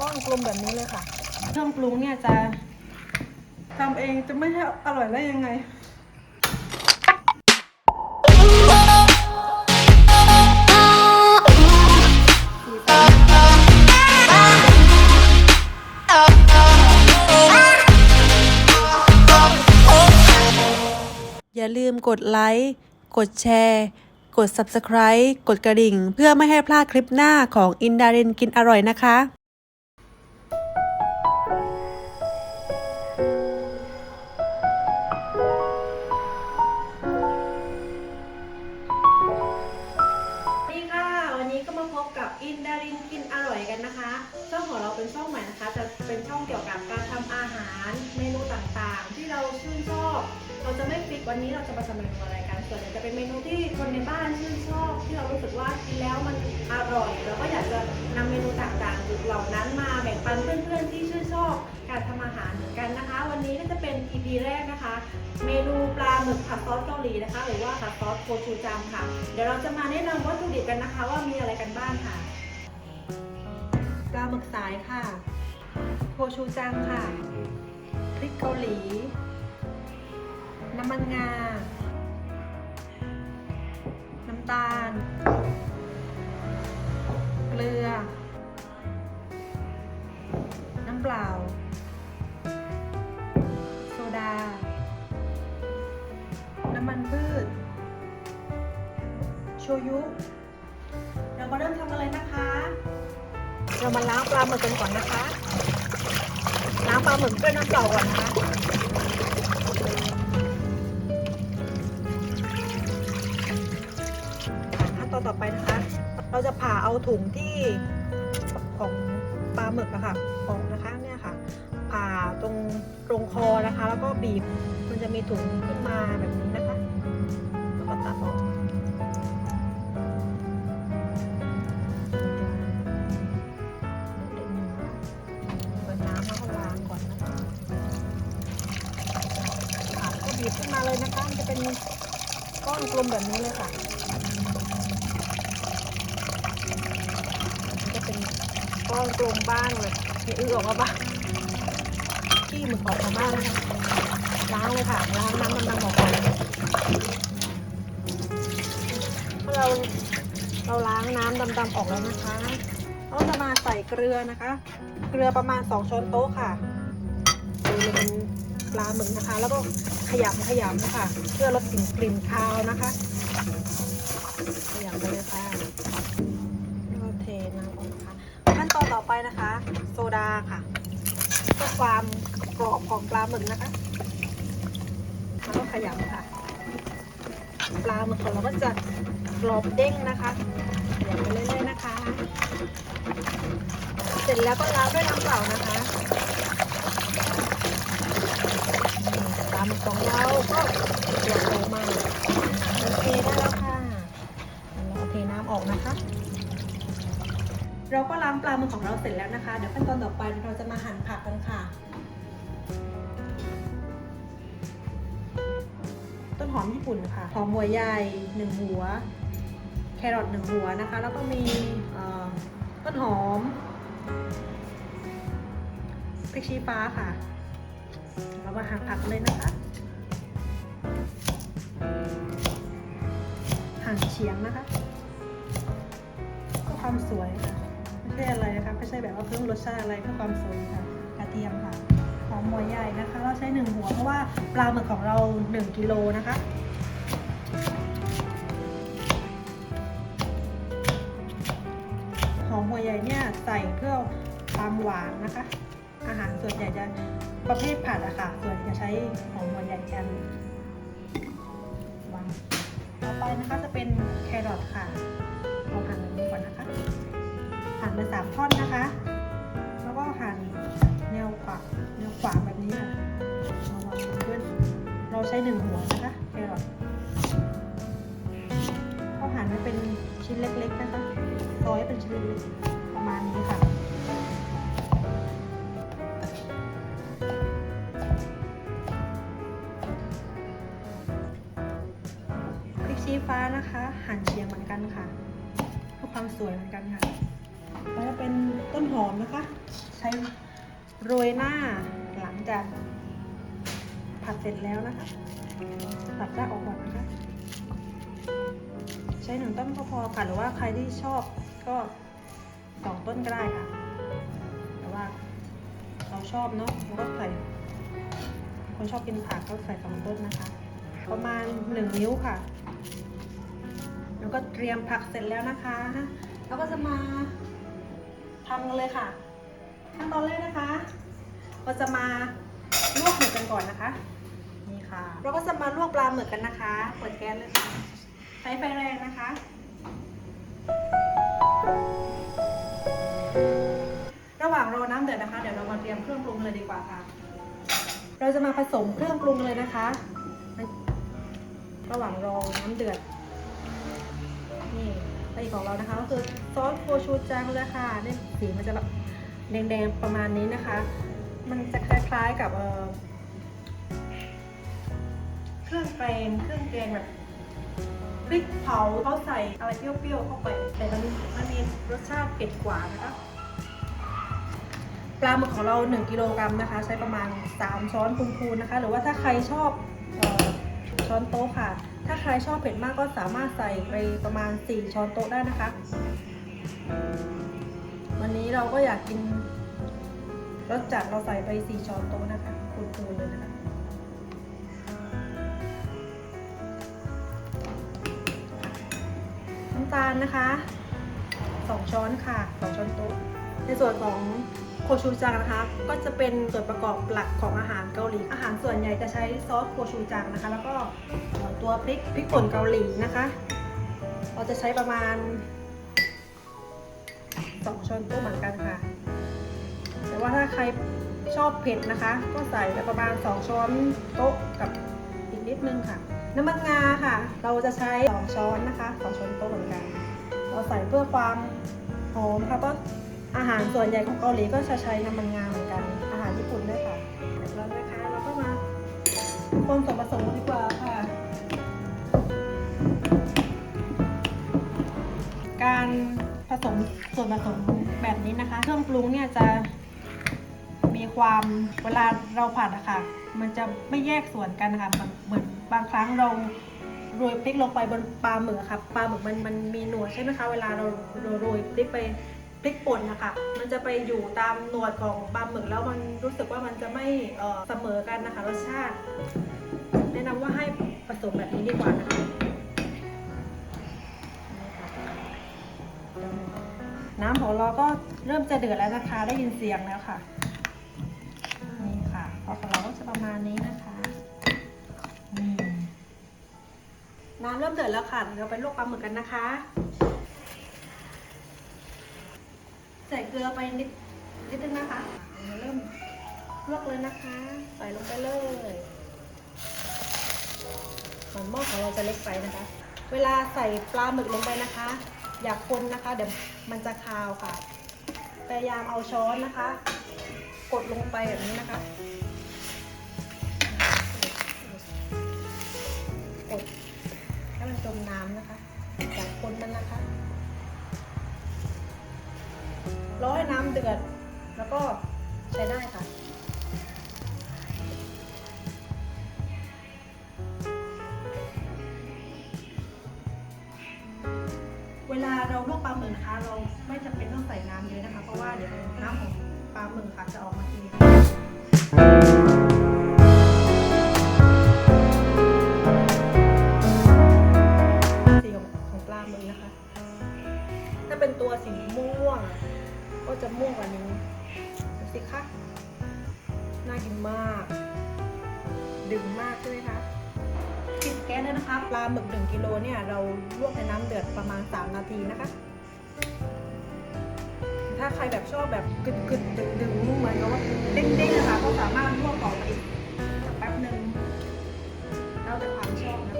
ก้อนกลมแบบนี้เลยค่ะ เครื่องปรุงเนี่ยจะทำเองจะไม่ให้อร่อยได้ยังไง อย่าลืมกดไลค์ กดแชร์ กด Subscribe กดกระดิ่ง เพื่อไม่ให้พลาดคลิปหน้าของอินดารินกินอร่อยนะคะ วันนี้เราจะมาทำเมนูอะไรกันส่วนใหญ่จะเป็นเมนูที่คนในบ้านชื่นชอบ ที่เรารู้สึกว่ากินแล้วมันอร่อยเราก็อยากจะนำเมนูต่างๆเหล่านั้นมาแบ่งปันเพื่อนๆที่ชื่นชอบการทำอาหารเหมือนกันนะคะ วันนี้ก็จะเป็น EP แรกนะคะ เมนูปลาหมึกผัดซอสเกาหลีนะคะ หรือว่าผัดซอสโคชูจังค่ะ เดี๋ยวเราจะมาแนะนำวัตถุดิบกันนะคะ ว่ามีอะไรกันบ้างค่ะปลาหมึกสายค่ะ โคชูจังค่ะพริกเกาหลี น้ำมันงา น้ำตาล เกลือ น้ำเปล่า โซดา น้ำมันพืช โชยุ เรามาเริ่มทำอะไรนะคะ เรามาล้างปลาหมึกกันก่อนนะคะ ล้างปลาหมึกด้วยน้ำเปล่าก่อนนะคะ ต่อไปนะคะ เราจะผ่าเอาถุงที่ของปลาหมึกอะค่ะออกนะคะเนี่ยค่ะ ผ่าตรงตรงคอนะคะ แล้วก็บีบมันจะมีถุงขึ้นมาแบบนี้นะคะแล้วก็ตัดออกเปิดน้ำแล้วก็ล้างก่อนนะคะค่ะแล้วก็บีบขึ้นมาเลยนะคะ มันจะเป็นก้อนกลมแบบนี้เลยค่ะ มันจะเป็น ก้อนกลมบ้างเลยมีอื้อออกมาบ้างขี้หมึกออกมาบ้างนะคะล้างเลยค่ะล้างน้ำมันดำๆออกก่อนเมื่อเราเราล้างน้ำดำๆออกแล้วนะคะเราจะมาใส่เกลือนะคะ เกลือประมาณ 2ช้อนโต๊ะค่ะดูเป็นปลาหมึกนะคะ แล้วก็ขยำขยำนะคะเพื่อลดกลิ่นกลิ่นคาวนะคะขยำไปเลยค่ะแล้วก็เทน้ำออกนะคะขั้น ต่อไปนะคะ โซดาค่ะเพื่อความกรอบของปลาหมึกนะคะแล้วก็ขยำค่ะ ปลาหมึกของเราก็จะกรอบเด้งนะคะขยำไปเรื่อยๆนะคะ เสร็จแล้วก็ล้างด้วยน้ำเปล่านะคะตามของเราก็ เราก็ล้างปลาหมึกของเราเสร็จแล้วนะคะ เดี๋ยวขั้นตอนต่อไปเราจะมาหั่นผักกันค่ะ ต้นหอมญี่ปุ่นค่ะ หอมหัวใหญ่หนึ่งหัว แครอทหนึ่งหัวนะคะ แล้วก็มีต้นหอมพริกชี้ฟ้าค่ะ เรามาหั่นผักเลยนะคะ หั่นเฉียงนะคะเพื่อความสวยค่ะ ไม่ใช่อะไรนะคะไม่ใช่แบบว่าเพิ่มรสชาติอะไรเพื่อความสวยค่ะกระเทียมค่ะหอมหัวใหญ่นะคะ เราใช้หนึ่งหัวเพราะว่าปลาหมึกของเราหนึ่งกิโลนะคะหอมหัวใหญ่เนี่ยใส่เพื่อความหวานนะคะ อาหารส่วนใหญ่จะประเภทผัดอะค่ะส่วนจะใช้หอมหัวใหญ่กันวางต่อไปนะคะจะเป็นแครอทค่ะเราหั่นแบบนี้ก่อนนะคะ หั่นเป็นสามท่อนนะคะ แล้วก็หั่นแนวขวางแนวขวางแบบนี้ค่ะเอาวางบนพื้นเราใช้หนึ่งหัวนะคะแครอทก็หั่นไว้เป็นชิ้นเล็กๆนะคะซอยเป็นชิ้นเล็กๆประมาณนี้ค่ะพริกชี้ฟ้านะคะ หั่นเฉียงเหมือนกันค่ะเพื่อความสวยเหมือนกันค่ะ แล้วก็เป็นต้นต้นหอมนะคะ ใช้โรยหน้าหลังจากผัดเสร็จแล้วนะคะตัดรากออกก่อนนะคะ ใช้หนึ่งต้นก็พอค่ะหรือว่าใครที่ชอบก็สองต้นก็ได้ค่ะ แต่ว่าเราชอบเนาะเราก็ใส่คนชอบกินผักก็ใส่สองต้นนะคะ ประมาณหนึ่งนิ้วค่ะ แล้วก็เตรียมผักเสร็จแล้วนะคะ แล้วก็จะมา ทำกันเลยค่ะ ขั้นตอนแรกนะคะ เราจะมาลวกหมึกกันก่อนนะคะ นี่ค่ะ เราก็จะมาลวกปลาหมึกกันนะคะ เปิดแก๊สเลยค่ะ ใช้ไฟแรงนะคะ ระหว่างรอน้ำเดือดนะคะ เดี๋ยวเรามาเตรียมเครื่องปรุงเลยดีกว่าค่ะ เราจะมาผสมเครื่องปรุงเลยนะคะ ระหว่างรอน้ำเดือดนี่ ไส้ของเรานะคะก็คือซอสโคชูจังเลยค่ะนี่สีมันจะแบบแดงๆประมาณนี้นะคะ มันจะคล้ายๆกับเครื่องแกงเครื่องแกงแบบพริกเผาเขาใส่อะไรเปรี้ยวๆเข้าไป แต่มันมันมีรสชาติเผ็ดกว่านะคะปลาหมึกของเรา 1 กิโลกรัมนะคะ ใช้ประมาณ 3 ช้อนพูนๆนะคะ หรือว่าถ้าใครชอบ ช้อนโต๊ะค่ะ ถ้าใครชอบเผ็ดมากก็สามารถใส่ไปประมาณ 4 ช้อนโต๊ะได้นะคะ วันนี้เราก็อยากกินรสจัดเราใส่ไป 4 ช้อนโต๊ะนะคะพูนๆเลยนะคะน้ำตาลนะคะ 2 ช้อนค่ะ 2 ช้อนโต๊ะในส่วนของ ชูจังนะคะ ก็จะเป็นส่วนประกอบหลักของอาหารเกาหลี อาหารส่วนใหญ่จะใช้ซอสโคชูจังนะคะ แล้วก็ตัวพริกพริกป่นเกาหลีนะคะ เราจะใช้ประมาณ2ช้อนโต๊ะเหมือนกันค่ะ แต่ว่าถ้าใครชอบเผ็ดนะคะ ก็ใส่ไปประมาณ 2 ช้อนโต๊ะกับอีกนิดนึงค่ะ น้ำมันงาค่ะ เราจะใช้ 2 ช้อนนะคะ 2 ช้อนโต๊ะเหมือนกัน เราใส่เพื่อความหอมค่ะเพราะ อาหารส่วนใหญ่ของเกาหลีก็จะใช้น้ำมันงาเหมือนกัน อาหารญี่ปุ่นด้วยค่ะแล้วนะคะ เราก็มาคนส่วนผสมกันดีกว่าค่ะ การผสมส่วนผสมแบบนี้นะคะ เครื่องปรุงเนี่ยจะมีความเวลาเราผัดอะค่ะ มันจะไม่แยกส่วนกันนะคะเหมือนบางครั้งเราโรยพริกลงไปบนปลาหมึกอค่ะปลาหมึกมันมันมีหนวดใช่ไหมคะ เวลาเราเราโรยพริกไป พริกป่นนะคะ มันจะไปอยู่ตามหนวดของปลาหมึกแล้วมันรู้สึกว่ามันจะไม่เสมอกันนะคะรสชาติ แนะนำว่าให้ผสมแบบนี้ดีกว่านะคะ น้ำของเราก็เริ่มจะเดือดแล้วนะคะ ได้ยินเสียงแล้วค่ะ นี่ค่ะพอของเราก็จะประมาณนี้นะคะน้ำเริ่มเดือดแล้วค่ะ เราไปลวกปลาหมึกกันนะคะ ใส่เกลือไปนิดนิดนึงนะคะเริ่มลวกเลยนะคะ ใส่ลงไปเลยเหมือนหม้อของเราจะเล็กไปนะคะ เวลาใส่ปลาหมึกลงไปนะคะ อย่าคนนะคะ เดี๋ยวมันจะคาวค่ะ พยายามเอาช้อนนะคะ กดลงไปแบบนี้นะคะกดให้มันจมน้ำนะคะ รอให้น้ำเดือด แล้วก็ใช้ได้ค่ะ เวลาเราลวกปลาหมึกนะคะ เราไม่จำเป็นต้องใส่น้ำเยอะนะคะ เพราะว่าเดี๋ยวน้ำของปลาหมึกค่ะจะออกมาเอง จะม่วงกว่านี้ดูสิคะน่ากินมาก ดึงมากใช่ไหมคะปิดแก๊สแล้วนะคะ ปลาหมึก 1 กิโลเนี่ย เราลวกในน้ำเดือดประมาณ 3 นาทีนะคะ ถ้าใครแบบชอบแบบกึดกึดดึงดึงเหมือนกับว่าเด้งๆนะคะ ก็สามารถลวกต่อไปอีกสักแป๊บหนึ่งแล้วแต่ความชอบนะคะ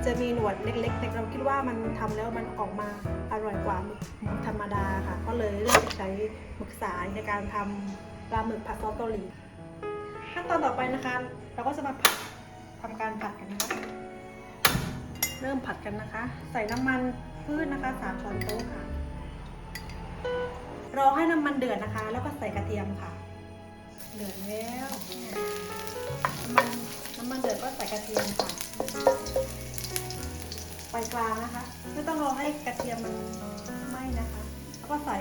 มันจะมีหนวดเล็กๆ แต่เราคิดว่ามันทำแล้วมันออกมาอร่อยกว่าหมึกธรรมดาค่ะ ก็เลยเลือกใช้หมึกสายในการทำปลาหมึกผัดซอสเกาหลีขั้นตอนต่อไปนะคะ เราก็จะมาผัดทำการผัดกันนะคะ เริ่มผัดกันนะคะ ใส่น้ำมันพืชนะคะสามช้อนโต๊ะค่ะ รอให้น้ำมันเดือดนะคะ แล้วก็ใส่กระเทียมค่ะ เดือดแล้ว น้ำมันน้ำมันเดือดก็ใส่กระเทียมค่ะ กลางนะคะไม่ต้องรอให้กระเทียมมันไหม้นะคะ แล้วก็ใส่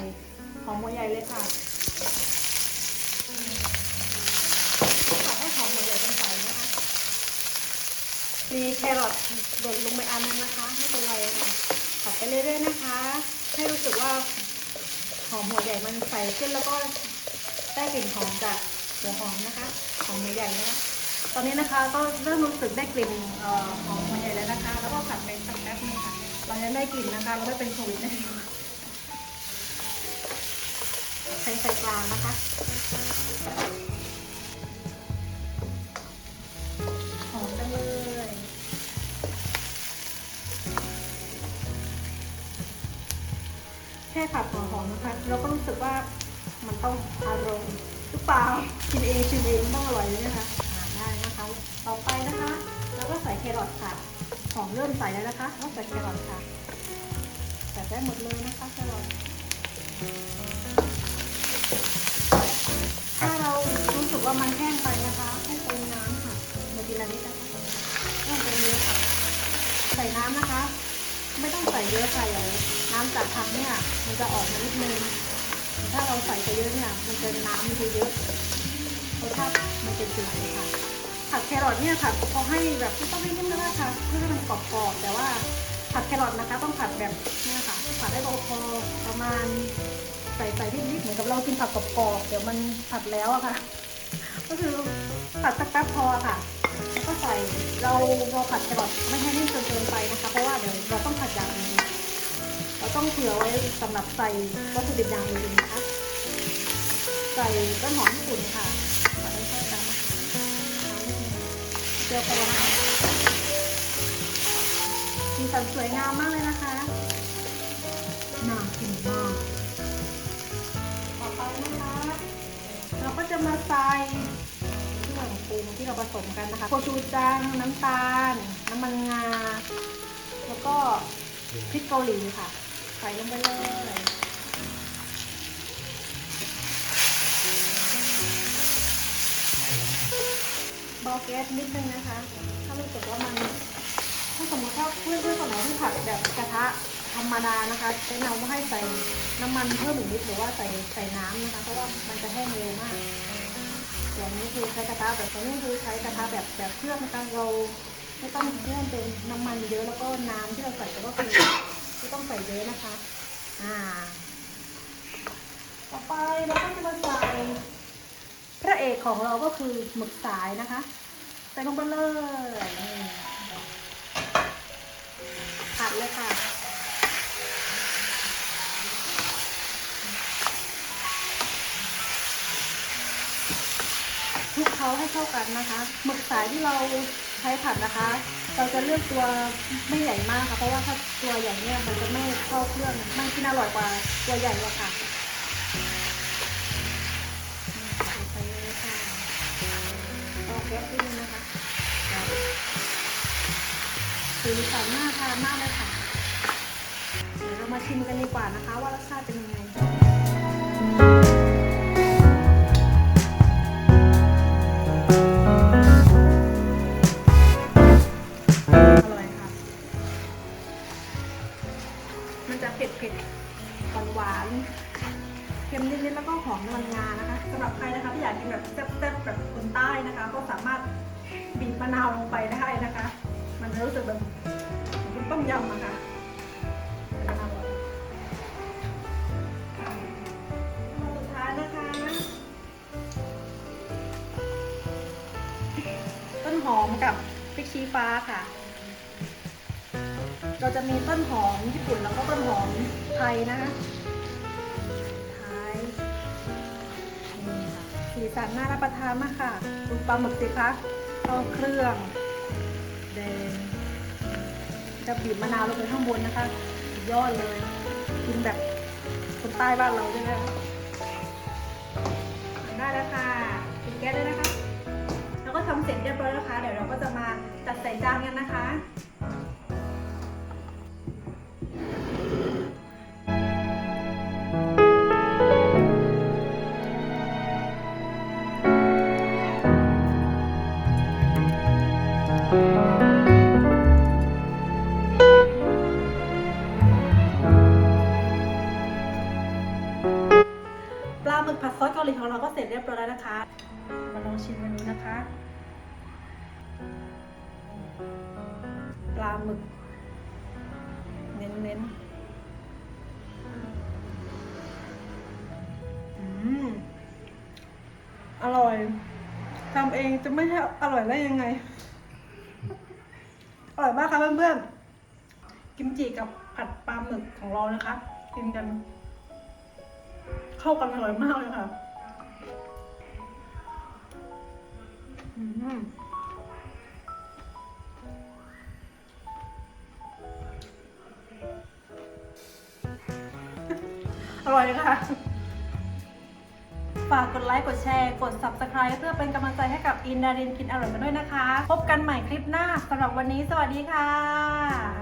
หอมหัวใหญ่เลยค่ะผัดให้หอมหัวใหญ่เป็นไฟนะคะมีแครอทหล่นลงไปอันนึงนะคะ ไม่เป็นไรค่ะผัดไปเรื่อยๆนะคะ ให้รู้สึกว่าหอมหัวใหญ่มันใสขึ้นแล้วก็ได้กลิ่นหอมจากหัวหอมนะคะ หอมหัวใหญ่นะคะ ตอนนี้นะคะก็เริ่มรู้สึกได้กลิ่นเอ่อหอมหัวใหญ่แล้วนะคะ แล้วก็ผัดไปสักแป๊บนึงค่ะตอนนี้ได้กลิ่นนะคะ เราไม่เป็นโควิดแน่นอนใช้ไฟกลางนะคะหอมจังเลยแค่ผัดหัวหอมนะคะ เราก็รู้สึกว่ามันต้องอาร่อยหรือเปล่ากินเองชิมเองต้องอร่อยเลยนะคะ ต่อไปนะคะเราก็ใส่แครอทค่ะ หอมเริ่มใส่แล้วนะคะก็ใส่แครอทค่ะ ใส่ได้หมดเลยนะคะแครอทถ้าเรารู้สึกว่ามันแห้งไปนะคะให้เติมน้ำค่ะมื่อกี้ละนิดนะคะไม่ต้องเติมเยอะค่ะใส่น้ำนะคะ ไม่ต้องใส่เยอะใส่เลยน้ำจากทำเนี่ยมันจะออกมานิดนึงถ้าเราใส่ไปเยอะเนี่ยมันจะน้ำมันจะเยอะรสชาติมันเป็นจืดเลยค่ะ ผัดแครอทเนี่ยค่ะพอให้แบบไม่ต้องให้นิ่มมากค่ะเพื่อให้มันกรอบๆแต่ว่าผัดแครอทนะคะต้องผัดแบบเนี่ยค่ะผัดได้พอประมาณใส่ใส่นิดๆเหมือนกับเรากินผัดกรอบๆเดี๋ยวมันผัดแล้วอะค่ะ ก็คือผัดสักแป๊บพอค่ะแล้วก็ใส่เราเราผัดแครอทไม่ให้นิ่มจนเกินไปนะคะ เพราะว่าเดี๋ยวเราต้องผัดอย่างอื่นเราต้องเผื่อไว้สำหรับใส่วัตถุดิบอย่างอื่นนะคะ ใส่ต้นหอมญี่ปุ่นค่ะ เจียวพอนะคะสีสันสวยงามมากเลยนะคะน่ากินมากต่อไปนะคะเราก็จะมาใส่เครื่องปรุงที่เราผสมกันนะคะโคชูจังน้ำตาล น้ำมันงา แล้วก็พริกเกาหลีค่ะ ใส่ลงไปเลยาแก๊สนิดนึงนะคะ ถ้ารู้สึกว่ามัน ถ้าสมมติว่าเพื่อนเพื่อนคนไหนที่ผัดแบบกระทะธรรมดานะคะแนะนำว่าให้ใส่น้ำมันเพิ่มอีกนิดหรือว่าใส่ใส่น้ำนะคะ เพราะว่ามันจะแห้งเร็วมากส่วนนี้คือใช้กระทะแบบตัวนี้คือใช้กระทะแบบแบบเครื่องนะคะเราไม่ต้องเพิ่มเป็นน้ำมันเยอะแล้วก็น้ำที่เราใส่ก็คือไม่ต้องใส่เยอะนะคะ อ่า ต่อไปเราก็จะมาใส่ พระเอกของเราก็คือหมึกสายนะคะ ใส่ลงไปเลยผัดเลยค่ะคลุกเคล้าให้เข้ากันนะคะหมึกสายที่เราใช้ผัดนะคะ เราจะเลือกตัวไม่ใหญ่มากค่ะ เพราะว่าถ้าตัวใหญ่เนี่ยมันจะไม่เข้าเครื่องมันกินอร่อยกว่าตัวใหญ่หรอกค่ะ แก๊สด้วยนะคะสีสันน่าทานมากเลยค่ะ เดี๋ยวเรามาชิมกันดีกว่านะคะ ว่ารสชาติเป็นยังไง อมกับพริกชี้ฟ้าค่ะ เราจะมีต้นหอมญี่ปุ่นแล้วก็ต้นหอมไทยนะคะไทยนี่ค่ะสีสันน่ารับประทานมากค่ะดูปลาหมึกสิคะเข้าเครื่องแดงจะบีบมะนาวลงไปข้างบนนะคะยอดเลย กินแบบคนใต้บ้านเราใช่ไหมคะได้แล้วค่ะปิดแก๊สเลยนะคะ ก็ทำเสร็จเรียบร้อยแล้วนะคะเดี๋ยวเราก็จะมาจัดใส่จานกันนะคะปลาหมึกผัดซอสเกาหลีของเราก็เสร็จเรียบร้อยแล้วนะคะ มาลองชิมกันดูนะคะ ปลาหมึก เน้นๆอืมอร่อยทำเองจะไม่ใช่อร่อยได้ยังไง อร่อยมากค่ะเพื่อนๆ กิมจิกับผัดปลาหมึกของเรานะคะ กินกัน เข้ากันอร่อยมากเลยค่ะ อืม ร่อยค่ะ ฝากกดไลค์ กดแชร์ กด subscribe เพื่อเป็นกำลังใจให้กับอินดารินกินอร่อยกันด้วยนะคะ พบกันใหม่คลิปหน้าสำหรับวันนี้สวัสดีค่ะ